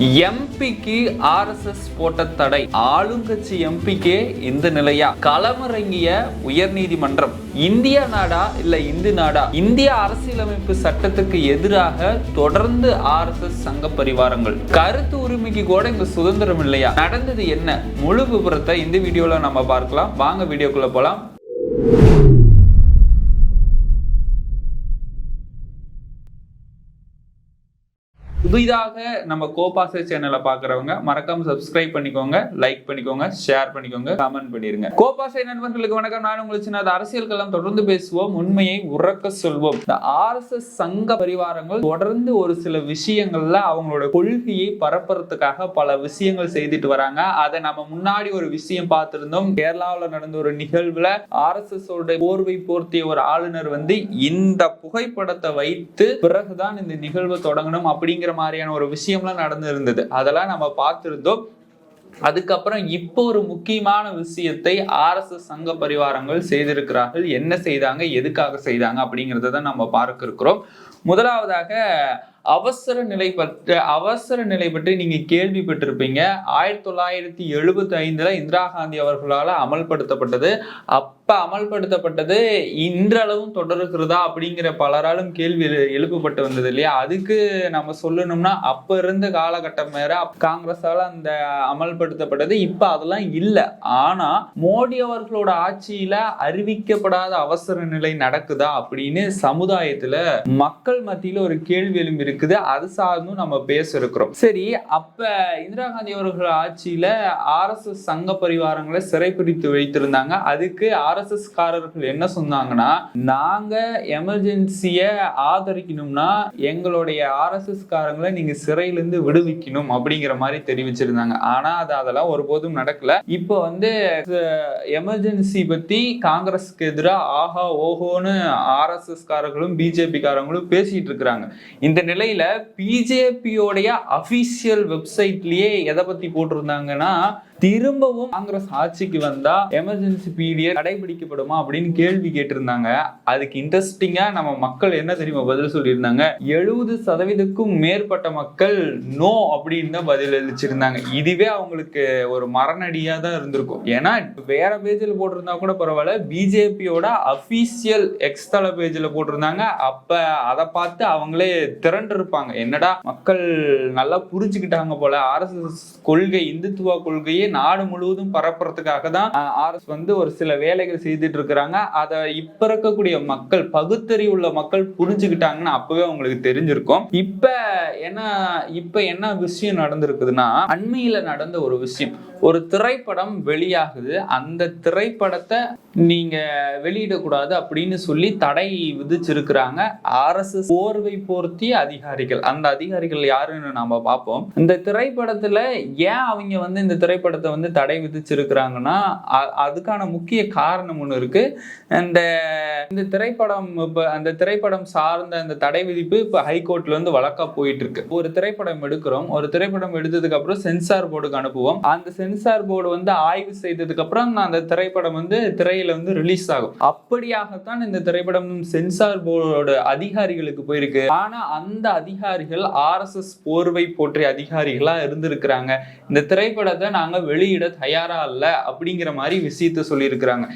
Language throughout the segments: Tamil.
எம்பிக்கு ஆர்எஸ்எஸ் போட்ட தடை. ஆளுங்கட்சி எம்பிக்கே இந்த நிலையா? களமிறங்கிய உயர்நீதிமன்றம். இந்தியா நாடா இல்ல இந்து நாடா? இந்திய அரசியலமைப்பு சட்டத்துக்கு எதிராக தொடர்ந்து ஆர்எஸ்எஸ் சங்க பரிவாரங்கள். கருத்து உரிமைக்கு கூட இங்க சுதந்திரம் இல்லையா? நடந்தது என்ன? முழு விவரத்தை இந்த வீடியோல நம்ம பார்க்கலாம். வாங்க வீடியோக்குள்ள போலாம். புதிதாக நம்ம கோபாசை சேனலை பார்க்குறவங்க மறக்காம சப்ஸ்கிரைப் பண்ணிக்கோங்க லைக் பண்ணிக்கோங்க ஷேர் பண்ணிக்கோங்க கமெண்ட் பண்ணிருங்க. கோபாசை நண்பர்களுக்கு வணக்கம். நான் உங்களுக்கு சின்ன அரசியல் தொடர்ந்து பேசுவோம் உண்மையை உறக்க சொல்வோம். இந்த ஆர்எஸ்எஸ் சங்க பரிவாரங்கள் தொடர்ந்து ஒரு சில விஷயங்கள்ல அவங்களோட கொள்கையை பரப்புறதுக்காக பல விஷயங்கள் செய்துட்டு வராங்க. அதை நம்ம முன்னாடி ஒரு விஷயம் பார்த்திருந்தோம். கேரளாவில் நடந்த ஒரு நிகழ்வுல ஆர்எஸ்எஸ் போர்வை போர்த்திய ஒரு ஆளுநர் வந்து இந்த புகைப்படத்தை வைத்து பிறகுதான் இந்த நிகழ்வு தொடங்கணும் அப்படிங்கிற மாதிரியான ஒரு விஷயம்லாம் நடந்து இருந்தது அதெல்லாம் நம்ம பார்த்துருந்தோம். அதுக்கப்புறம் இப்போ ஒரு முக்கியமான விஷயத்தை ஆர்எஸ்எஸ் சங்க பரிவாரங்கள் செய்திருக்கிறார்கள். என்ன செய்தாங்க? எதுக்காக செய்தாங்க? அப்படிங்கிறத தான் நம்ம பார்க்க இருக்கிறோம் முதலாவதாக அவசர நிலை பற்றி அவசர நிலை பற்றி நீங்க கேள்விப்பட்டிருப்பீங்க. ஆயிரத்தி தொள்ளாயிரத்தி எழுபத்தி ஐந்துல இந்திரா காந்தி அவர்களால் அமல்படுத்தப்பட்டது. அப் அமல்படுத்தப்பட்டது இன்றளவும் தொடர்கிறதா அப்படிங்கிற பலராலும் கேள்வி எழுப்பப்பட்டு வந்தது இல்லையா? அதுக்கு நம்ம சொல்லணும்னா அப்ப இருந்த காலகட்டம் வேற காங்கிரஸால அந்த அமல்படுத்தப்பட்டது இப்ப அதெல்லாம் இல்லை. ஆனா மோடி அவர்களோட ஆட்சியில அறிவிக்கப்படாத அவசர நிலை நடக்குதா அப்படின்னு சமுதாயத்துல மக்கள் மத்தியில ஒரு கேள்வி எழும்பி இருக்குது. அது சார்ந்தும் நம்ம பேச இருக்கிறோம் சரி அப்ப இந்திரா காந்தி அவர்கள் ஆட்சியில ஆர்எஸ்எஸ் சங்க பரிவாரங்களை சிறைப்பிடித்து வைத்திருந்தாங்க. அதுக்கு ஆர்எஸ்எஸ் காரர்கள் என்ன சொன்னாங்கன்னா நாங்க எமர்ஜென்சிய ஆதரிக்கணும்னா எங்களுடைய ஆர்எஸ்எஸ் காரங்களை நீங்க சிறையிலிருந்து விடுவிக்கணும் அப்படிங்கிற மாதிரி தெரிவிச்சிருந்தாங்க. ஆனா அது அதெல்லாம் ஒருபோதும் நடக்கல. இப்போ வந்து எமர்ஜென்சி பத்தி காங்கிரஸ்க்கு எதிராக ஆஹா ஓஹோன்னு ஆர்எஸ்எஸ் காரர்களும் பிஜேபி காரங்களும் பேசிட்டு இருக்கிறாங்க. இந்த நிலையில பிஜேபியோடைய அபிஷியல் வெப்சைட்லயே எதை பத்தி போட்டிருந்தாங்கன்னா திரும்பவும் காங்கிரஸ் ஆட்சிக்கு வந்தா எமர்ஜென்சி பீரியட் கடைபிடிக்கப்படுமா அப்படின்னு கேள்வி கேட்டிருந்தாங்க. அதுக்கு இன்ட்ரெஸ்டிங்கா நம்ம மக்கள் என்ன தெரியுமா பதில் சொல்லியிருந்தாங்க? எழுபது சதவீதக்கும் மேற்பட்ட மக்கள் நோ அப்படின்னு தான் பதில் அளிச்சிருந்தாங்க இதுவே அவங்களுக்கு ஒரு மரணடியா தான் இருந்திருக்கும். ஏன்னா வேற பேஜில் போட்டிருந்தா கூட பரவாயில்ல பிஜேபியோட அபிஷியல் எக்ஸ்தள பேஜில் போட்டிருந்தாங்க. அப்ப அதை பார்த்து அவங்களே திரண்டு இருப்பாங்க என்னடா மக்கள் நல்லா புரிஞ்சுக்கிட்டாங்க போல. ஆர்எஸ்எஸ் கொள்கை இந்துத்துவ கொள்கையை நாடு முழுவதும் பரப்புறதுக்காக தான் ஆர்எஸ் வந்து ஒரு சில வேலைகள் செய்துட்டு இருக்கிறாங்க. அதை இப்ப இருக்கக்கூடிய மக்கள் பகுத்தறிவுள்ள மக்கள் புரிஞ்சுக்கிட்டாங்கன்னு அப்பவே அவங்களுக்கு தெரிஞ்சிருக்கும். இப்ப என்ன இப்ப என்ன விஷயம் நடந்திருக்குதுன்னா அண்மையில நடந்த ஒரு விஷயம். ஒரு திரைப்படம் வெளியாகுது. அந்த திரைப்படத்தை நீங்க வெளியிடக்கூடாது அப்படின்னு சொல்லி தடை விதிச்சிருக்கிறாங்க. அரசு போர்வை போர்த்திய அதிகாரிகள். அந்த அதிகாரிகள் யாருன்னு நாம பார்ப்போம். இந்த திரைப்படத்துல ஏன் அவங்க வந்து இந்த திரைப்படத்தை வந்து தடை விதிச்சிருக்கிறாங்கன்னா அதுக்கான முக்கிய காரணம் ஒன்று இருக்கு. இந்த இந்த திரைப்படம் இப்போ அந்த திரைப்படம் சார்ந்த அந்த தடை விதிப்பு இப்போ ஹைகோர்ட்ல இருந்து வழக்கா போயிட்டு இருக்கு ஒரு திரைப்படம் எடுக்கிறோம். ஒரு திரைப்படம் எடுத்ததுக்கு அப்புறம் சென்சார் போர்டுக்கு அனுப்புவோம். அந்த சென்சார் போர்டு வந்து ஆய்வு செய்ததுக்கு அப்புறம் அந்த திரைப்படம் வந்து திரையில வந்து ரிலீஸ் ஆகும். அப்படியாகத்தான் இந்த திரைப்படம் சென்சார் போர்டோட அதிகாரிகளுக்கு போயிருக்கு. ஆனா அந்த அதிகாரிகள் ஆர்எஸ்எஸ் போர்வை போற்றிய அதிகாரிகளா இருந்திருக்கிறாங்க. இந்த திரைப்படத்தை நாங்க வெளியிட தயாரா இல்ல அப்படிங்கிற மாதிரி விஷயத்த சொல்லியிருக்கிறாங்க.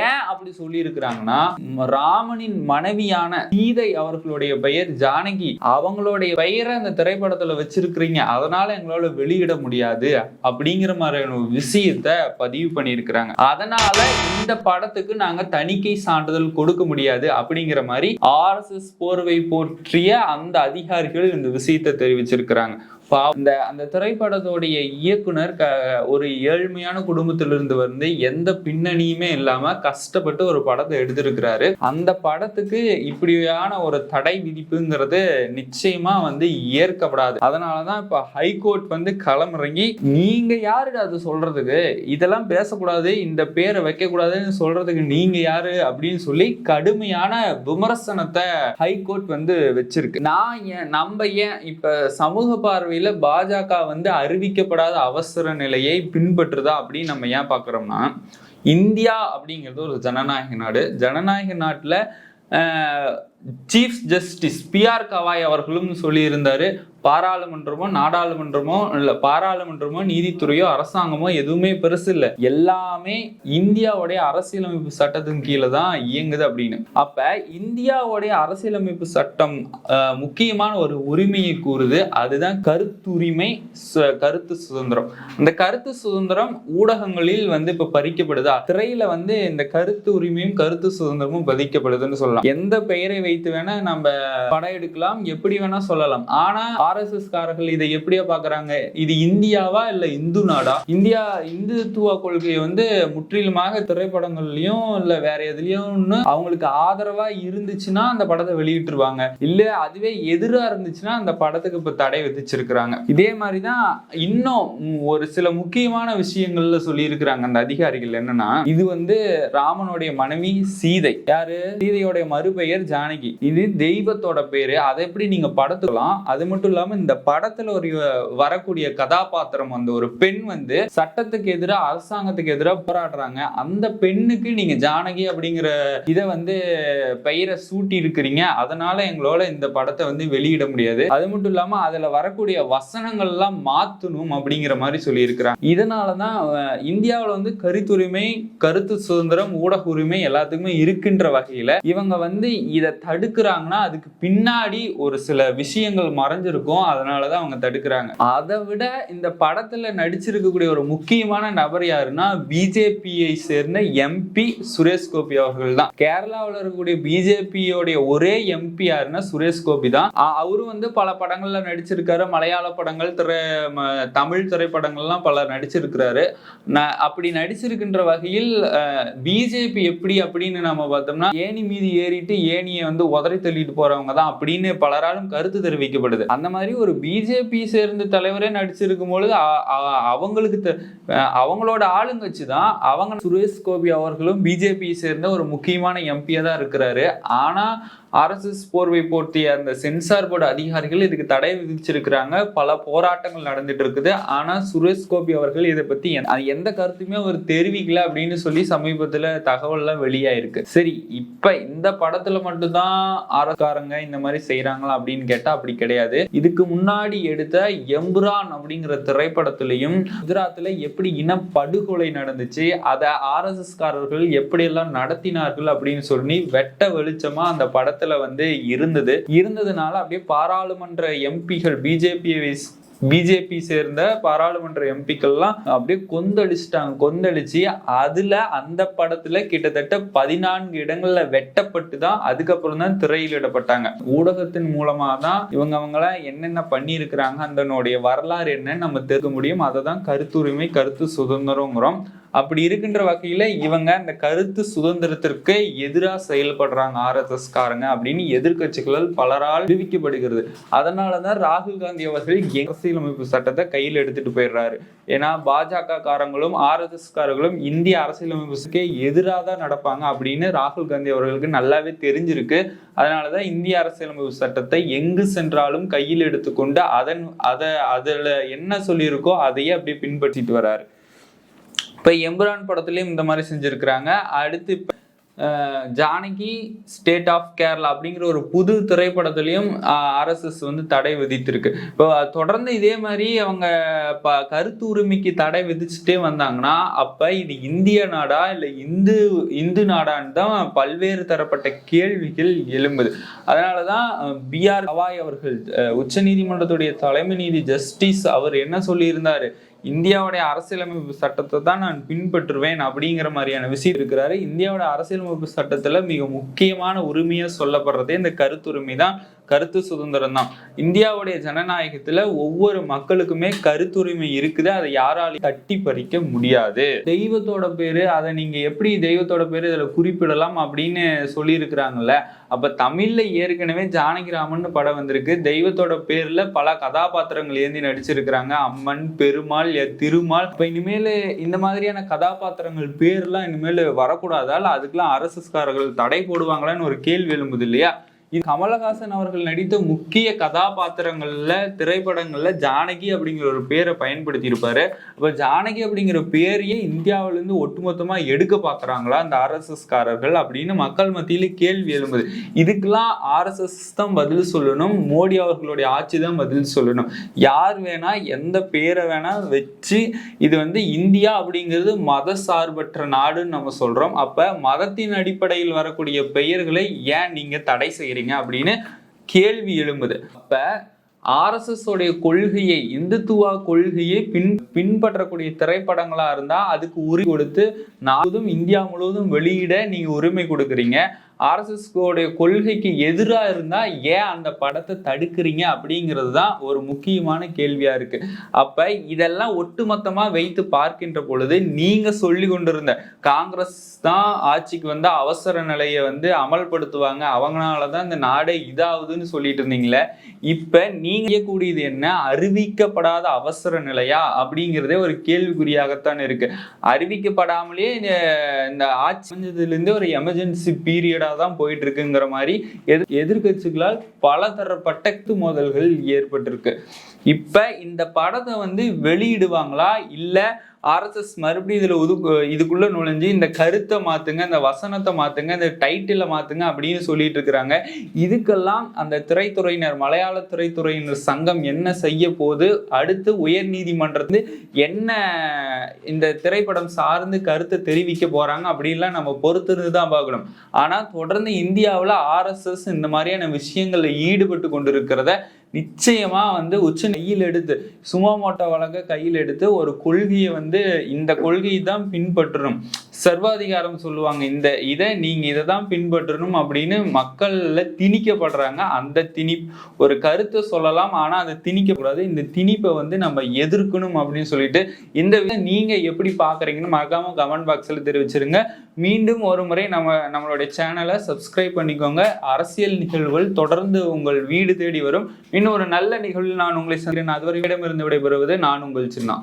ஏன் அப்படி சொல்லியிருக்கிறாங்கன்னா ராமனின் மனைவியான சீதை அவர்களுடைய பெயர் ஜானகி. அவங்களுடைய பெயரை அந்த திரைப்படத்துல வச்சிருக்கிறீங்க. அதனால எங்களால வெளியிட முடியாது அப்படிங்கிற மாதிரியான ஒரு விஷயத்த பதிவு பண்ணியிருக்கிறாங்க. அதனால இந்த படத்துக்கு நாங்க தணிக்கை சான்றிதழ் கொடுக்க முடியாது அப்படிங்கிற மாதிரி ஆர்எஸ்எஸ் போர்வை போற்றிய அந்த அதிகாரிகள் இந்த விஷயத்தை தெரிவிச்சிருக்கிறாங்க. பா இந்த அந்த திரைப்படத்துடைய இயக்குனர் க ஒரு ஏழ்மையான குடும்பத்திலிருந்து வந்து எந்த பின்னணியுமே இல்லாம கஷ்டப்பட்டு ஒரு படத்தை எடுத்திருக்கிறாரு. அந்த படத்துக்கு இப்படியான ஒரு தடை விதிப்புங்கிறது நிச்சயமா வந்து ஏற்கப்படாது. அதனாலதான் இப்ப ஹைகோர்ட் வந்து களமிறங்கி நீங்க யாரு அது சொல்றதுக்கு? இதெல்லாம் பேசக்கூடாது இந்த பேரை வைக்க கூடாதுன்னு சொல்றதுக்கு நீங்க யாரு? அப்படின்னு சொல்லி கடுமையான விமர்சனத்தை ஹைகோர்ட் வந்து வச்சிருக்கு. நான் ஏன் நம்ம ஏன் இப்ப சமூக பார்வை பார்வையில பாஜக வந்து அறிவிக்கப்படாத அவசர நிலையை பின்பற்றுதா அப்படின்னு நம்ம ஏன் பார்க்குறோம்னா இந்தியா அப்படிங்கிறது ஒரு ஜனநாயக நாடு. ஜனநாயக நாட்டில் சீஃப் ஜஸ்டிஸ் பிஆர் கவாய் அவர்களும் சொல்லியிருந்தாரு பாராளுமன்றமோ நாடாளுமன்றமோ இல்லை பாராளுமன்றமோ நீதித்துறையோ அரசாங்கமோ எதுவுமே பெருசு இல்ல. எல்லாமே இந்தியாவுடைய அரசியலமைப்பு சட்டத்தின் கீழே தான் இயங்குது அப்படின்னு. அப்ப இந்தியாவுடைய அரசியலமைப்பு சட்டம் முக்கியமான ஒரு உரிமையை கூறுது. அதுதான் கருத்துரிமை சு- கருத்து சுதந்திரம். இந்த கருத்து சுதந்திரம் ஊடகங்களில் வந்து இப்போ பறிக்கப்படுதா. திரையில வந்து இந்த கருத்து உரிமையும் கருத்து சுதந்திரமும் பதிக்கப்படுதுன்னு சொல்லலாம். எந்த பெயரை வைத்து வேணா நம்ம படம் எடுக்கலாம் எப்படி வேணா சொல்லலாம். ஆனா ஆர்எஸ்எஸ் காரர்கள் இதை எப்படியா பாக்குறாங்க இது இந்தியாவா இல்ல இந்து நாடா? இந்தியா இந்துத்துவ கொள்கையை வந்து முற்றிலுமாக திரைப்படங்கள்லயும் இல்ல வேற எதுலயும் அவங்களுக்கு ஆதரவா இருந்துச்சுன்னா அந்த படத்தை வெளியிட்டுருவாங்க. இல்ல அதுவே எதிரா இருந்துச்சுன்னா அந்த படத்துக்கு இப்ப தடை விதிச்சிருக்கிறாங்க. இதே மாதிரிதான் இன்னும் ஒரு சில முக்கியமான விஷயங்கள்ல சொல்லியிருக்கிறாங்க அந்த அதிகாரிகள் என்னன்னா இது வந்து ராமனுடைய மனைவி சீதை. யாரு? சீதையோடைய மறுபெயர் ஜானகி. இது தெய்வத்தோட பேரு. அதை எப்படி நீங்க படத்துக்கலாம்? அது மட்டும் இல்லாம இந்த படத்துல ஒரு வரக்கூடிய கதாபாத்திரம் வந்து ஒரு பெண் வந்து சட்டத்துக்கு எதிராக அரசாங்கத்துக்கு எதிராக போராடுறாங்க. அந்த பெண்ணுக்கு நீங்க ஜானகி அப்படிங்கிற இதை வந்து பெயரை சூட்டி இருக்கிறீங்க. அதனால எங்களோட இந்த படத்தை வந்து வெளியிட முடியாது. அது மட்டும் இல்லாம அதுல வரக்கூடிய வசனங்கள் எல்லாம் மாத்தணும் அப்படிங்கிற மாதிரி சொல்லி இருக்கிறாங்க இதனாலதான் அஹ், இந்தியாவுல வந்து கருத்துரிமை கருத்து சுதந்திரம் ஊடக உரிமை எல்லாத்துக்குமே இருக்கின்ற வகையில இவங்க வந்து இதை தடுக்கிறாங்கன்னா அதுக்கு பின்னாடி ஒரு சில விஷயங்கள் மறைஞ்சிருக்கும். அதனாலதான் அவங்க தடுக்கிறாங்க. அதை விட இந்த படத்துல நடிச்சிருக்கக்கூடிய ஒரு முக்கியமான நபர் யாருன்னா பிஜேபியை சேர்ந்த எம்பி சுரேஷ் கோபி அவர்கள் தான். கேரளாவில் இருக்கக்கூடிய பிஜேபியோடைய ஒரே எம்பி யாருன்னா சுரேஷ் கோபி தான். அவரு வந்து பல படங்கள்ல நடிச்சிருக்காரு. மலையாள படங்கள் திரை தமிழ் திரைப்படங்கள்லாம் பல நடிச்சிருக்கிறாரு. ந- அப்படி நடிச்சிருக்கின்ற வகையில் பிஜேபி எப்படி அப்படின்னு நம்ம பார்த்தோம்னா ஏணி மீது ஏறிட்டு ஏணியை வந்து உதறி தள்ளிட்டு போறவங்க தான் அப்படின்னு பலராலும் கருத்து தெரிவிக்கப்படுது. அந்த மாதிரி ஒரு பிஜேபி சேர்ந்த தலைவரே நடிச்சிருக்கும் பொழுது அவங்களுக்கு அஹ் அவங்களோட ஆளுங்கட்சி தான் அவங்க சுரேஷ் கோபி அவர்களும் பிஜேபி சேர்ந்த ஒரு முக்கியமான எம்பியா தான் இருக்கிறாரு. ஆனா ஆர்எஸ்எஸ் போர்வை போர்த்திய அந்த சென்சார் போர்டு அதிகாரிகள் இதுக்கு தடை விதிச்சிருக்கிறாங்க. பல போராட்டங்கள் நடந்துட்டு இருக்குது. ஆனா சுரேஷ் கோபி அவர்கள் இதை பத்தி எந்த- கருத்துமே அவர் தெரிவிக்கல அப்படின்னு சொல்லி சமீபத்துல தகவல்லாம் வெளியாயிருக்கு. சரி இப்ப இந்த படத்துல மட்டும்தான் ஆரக்காரங்க இந்த மாதிரி செய்யறாங்களா அப்படின்னு கேட்டா அப்படி கிடையாது. இதுக்கு முன்னாடி எடுத்த எம்புரான் அப்படிங்கிற திரைப்படத்திலையும் குஜராத்தில் எப்படி இன படுகொலை நடந்துச்சு அதை ஆர்எஸ்எஸ்காரர்கள் எப்படியெல்லாம் நடத்தினார்கள் அப்படின்னு சொல்லி வெட்ட வெளிச்சமா அந்த படத்தை இடத்துல வந்து இருந்தது. இருந்ததுனால அப்படியே பாராளுமன்ற எம்பிகள் பிஜேபியை பிஜேபி சேர்ந்த பாராளுமன்ற எம்பிக்கள்லாம் அப்படியே கொந்தளிச்சிட்டாங்க. கொந்தளிச்சு அதுல அந்த படத்துல கிட்டத்தட்ட பதினான்கு இடங்கள்ல வெட்டப்பட்டு தான் அதுக்கப்புறம் தான் திரையிலிடப்பட்டாங்க ஊடகத்தின் மூலமா தான் இவங்க அவங்களாம் என்னென்ன பண்ணியிருக்கிறாங்க அதனுடைய வரலாறு என்னன்னு நம்ம தெரிஞ்சுக்க முடியும். அதை தான் கருத்துரிமை கருத்து சுதந்திரங்கிறோம் அப்படி இருக்கின்ற வகையில இவங்க இந்த கருத்து சுதந்திரத்திற்கு எதிராக செயல்படுறாங்க ஆர்எஸ்எஸ் காரங்க அப்படின்னு எதிர்க்கட்சிகளால் பலரால் தெரிவிக்கப்படுகிறது அதனாலதான் ராகுல் காந்தி அவர்கள் அரசியலமைப்பு சட்டத்தை கையில் எடுத்துட்டு போயிடுறாரு. ஏன்னா பாஜக காரங்களும் ஆர்எஸ்எஸ் காரங்களும் இந்திய அரசியலமைப்புக்கே எதிராக தான் நடப்பாங்க அப்படின்னு ராகுல் காந்தி அவர்களுக்கு நல்லாவே தெரிஞ்சிருக்கு. அதனாலதான் இந்திய அரசியலமைப்பு சட்டத்தை எங்கு சென்றாலும் கையில் எடுத்துக்கொண்டு அதன் அதை அதில் என்ன சொல்லியிருக்கோ அதையே அப்படியே பின்பற்றிட்டு வராரு. இப்போ எம்புரான் படத்துலேயும் இந்த மாதிரி செஞ்சுருக்குறாங்க. அடுத்து ஜானகி ஸ்டேட் ஆஃப் கேரளா அப்படிங்கிற ஒரு புது திரைப்படத்துலையும் ஆர்எஸ்எஸ் வந்து தடை விதித்திருக்கு. இப்போ தொடர்ந்து இதே மாதிரி அவங்க ப கருத்து உரிமைக்கு தடை விதிச்சுட்டே வந்தாங்கன்னா அப்போ இது இந்திய நாடா இல்லை இந்து இந்து நாடான்னு தான் பல்வேறு தரப்பட்ட கேள்விகள் எழும்புது. அதனாலதான் பிஆர் கவாய் அவர்கள் உச்சநீதிமன்றத்துடைய தலைமை நீதி ஜஸ்டிஸ் அவர் என்ன சொல்லியிருந்தாரு? இந்தியாவுடைய அரசியலமைப்பு சட்டத்தை தான் நான் பின்பற்றுவேன் அப்படிங்கிற மாதிரியான விஷயம் இருக்கிறாரு. இந்தியாவோட அரசியலமைப்பு சட்டத்துல மிக முக்கியமான உரிமையா சொல்லப்படுறதே இந்த கருத்துரிமை தான். கருத்து சுதந்திரம் தான் இந்தியாவுடைய ஜனநாயகத்துல ஒவ்வொரு மக்களுக்குமே கருத்துரிமை இருக்குது. அதை யாராலையும் தட்டி பறிக்க முடியாது. தெய்வத்தோட பேரு அதை நீங்க எப்படி தெய்வத்தோட பேரு இதுல குறிப்பிடலாம் அப்படின்னு சொல்லியிருக்கிறாங்கல்ல. அப்ப தமிழ்ல ஏற்கனவே ஜானகிராமன் படம் வந்திருக்கு. தெய்வத்தோட பேர்ல பல கதாபாத்திரங்கள் ஏந்தி நடிச்சிருக்கிறாங்க. அம்மன் பெருமாள் திருமால். இப்ப இனிமேல் இந்த மாதிரியான கதாபாத்திரங்கள் பேர்லாம் இனிமேல் வரக்கூடாதால் அதுக்கெல்லாம் அரசுக்காரர்கள் தடை போடுவாங்களான்னு ஒரு கேள்வி எழும்புது இல்லையா? இது கமலஹாசன் அவர்கள் நடித்த முக்கிய கதாபாத்திரங்கள்ல திரைப்படங்கள்ல ஜானகி அப்படிங்கிற ஒரு பேரை பயன்படுத்தி இருப்பாரு அப்ப ஜானகி அப்படிங்கிற பேரையே இந்தியாவில இருந்து ஒட்டுமொத்தமா எடுக்க பாக்குறாங்களா அந்த ஆர்எஸ்எஸ்காரர்கள் அப்படின்னு மக்கள் மத்தியில கேள்வி எழும்புது. இதுக்கெல்லாம் ஆர்எஸ்எஸ் தான் பதில் சொல்லணும் மோடி அவர்களுடைய ஆட்சி தான் பதில் சொல்லணும். யார் வேணா எந்த பேரை வேணா வச்சு இது வந்து இந்தியா அப்படிங்கிறது மத சார்பற்ற நாடுன்னு நம்ம சொல்றோம். அப்ப மதத்தின் அடிப்படையில் வரக்கூடிய பெயர்களை ஏன் நீங்க தடை செய்யறீங்க அப்படின்னு கேள்வி எழும்புது. அப்ப ஆர்எஸ்எஸ் உடைய கொள்கையை இந்துத்துவா கொள்கையை பின் பின்பற்றக்கூடிய திரைப்படங்களா இருந்தா அதுக்கு உரி கொடுத்து நாளும் இந்தியா முழுவதும் வெளியிட நீங்க உரிமை கொடுக்குறீங்க. ஆர்எஸ்எஸ்கோடைய கொள்கைக்கு எதிராக இருந்தால் ஏன் அந்த படத்தை தடுக்கிறீங்க அப்படிங்கிறது தான் ஒரு முக்கியமான கேள்வியாக இருக்குது அப்போ இதெல்லாம் ஒட்டுமொத்தமாக வைத்து பார்க்கின்ற பொழுது நீங்கள் சொல்லி கொண்டிருந்த காங்கிரஸ் தான் ஆட்சிக்கு வந்து அவசர நிலையை வந்து அமல்படுத்துவாங்க. அவங்களால தான் இந்த நாடே இதாகுதுன்னு சொல்லிட்டு இருந்தீங்களே. இப்போ நீங்கள் செய்யக்கூடியது என்ன? அறிவிக்கப்படாத அவசர நிலையா? அப்படிங்கிறதே ஒரு கேள்விக்குறியாகத்தான் இருக்குது அறிவிக்கப்படாமலே இந்த- இந்த ஆட்சி செஞ்சதுலேருந்து ஒரு எமர்ஜென்சி பீரியடா தான் போயிட்டு இருக்குங்கிற மாதிரி எதிர் எதிர்கட்சிகளால் பல தரப்பட்ட மோதல்கள் ஏற்பட்டிருக்கு. இப்ப இந்த படத்தை வந்து வெளியிடுவாங்களா? இல்ல ஆர்எஸ்எஸ் மறுபடியும் இதில் ஒது இதுக்குள்ளே நுழைஞ்சு இந்த கருத்தை மாற்றுங்க இந்த வசனத்தை மாத்துங்க இந்த டைட்டிலை மாத்துங்க அப்படின்னு சொல்லிட்டு இருக்கிறாங்க. இதுக்கெல்லாம் அந்த திரைத்துறையினர் மலையாள திரைத்துறையினர் சங்கம் என்ன செய்ய போது அடுத்து உயர் நீதிமன்றத்து என்ன இந்த திரைப்படம் சார்ந்து கருத்தை தெரிவிக்க போகிறாங்க அப்படின்லாம் நம்ம பொறுத்திருந்து தான் பார்க்கணும். ஆனால் தொடர்ந்து இந்தியாவில் ஆர்எஸ்எஸ் இந்த மாதிரியான விஷயங்களில் ஈடுபட்டு கொண்டிருக்கிறத நிச்சயமாக வந்து உச்ச கையில் எடுத்து சுமோமோட்டோ வழக்க கையில் எடுத்து ஒரு கொள்கையை வந்து இந்த கொள்கையை தான் பின்பற்றணும். சர்வாதிகாரம் சொல்லுவாங்க இந்த இதை நீங்க இதை தான் பின்பற்றணும் அப்படின்னு மக்கள்ல திணிக்கப்படுறாங்க. அந்த திணி ஒரு கருத்தை சொல்லலாம் ஆனா அதை திணிக்கக்கூடாது. இந்த திணிப்பை வந்து நம்ம எதிர்க்கணும் அப்படின்னு சொல்லிட்டு இந்த விஷயம் நீங்க எப்படி பாக்குறீங்கன்னு மறக்காம கமெண்ட் பாக்ஸ்ல தெரிவிச்சிருங்க. மீண்டும் ஒரு முறை நம்ம நம்மளுடைய சேனலை சப்ஸ்கிரைப் பண்ணிக்கோங்க. அரசியல் நிகழ்வுகள் தொடர்ந்து உங்கள் வீடு தேடி வரும். இன்னும் ஒரு நல்ல நிகழ்வில் நான் உங்களை சந்திக்கிறேன். அதுவரை இடமிருந்து விடைபெறுவது நான் உங்கள் சின்னா.